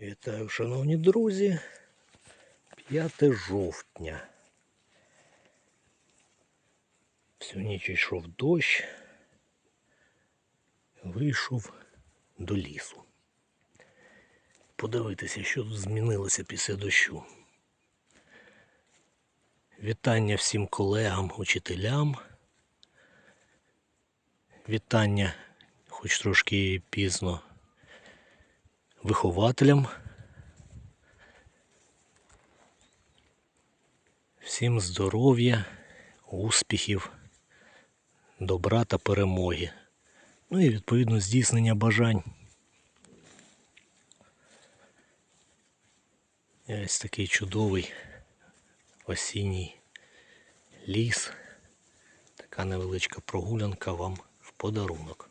Вітаю, шановні друзі. 5 жовтня. Всю ніч йшов дощ. Вийшов до лісу. Подивитися, що тут змінилося після дощу. Вітання всім колегам, учителям. Вітання, хоч трошки пізно, вихователям. Всім здоров'я, успіхів, добра та перемоги. Ну і відповідно здійснення бажань. Ось такий чудовий осінній ліс. Така невеличка прогулянка вам в подарунок.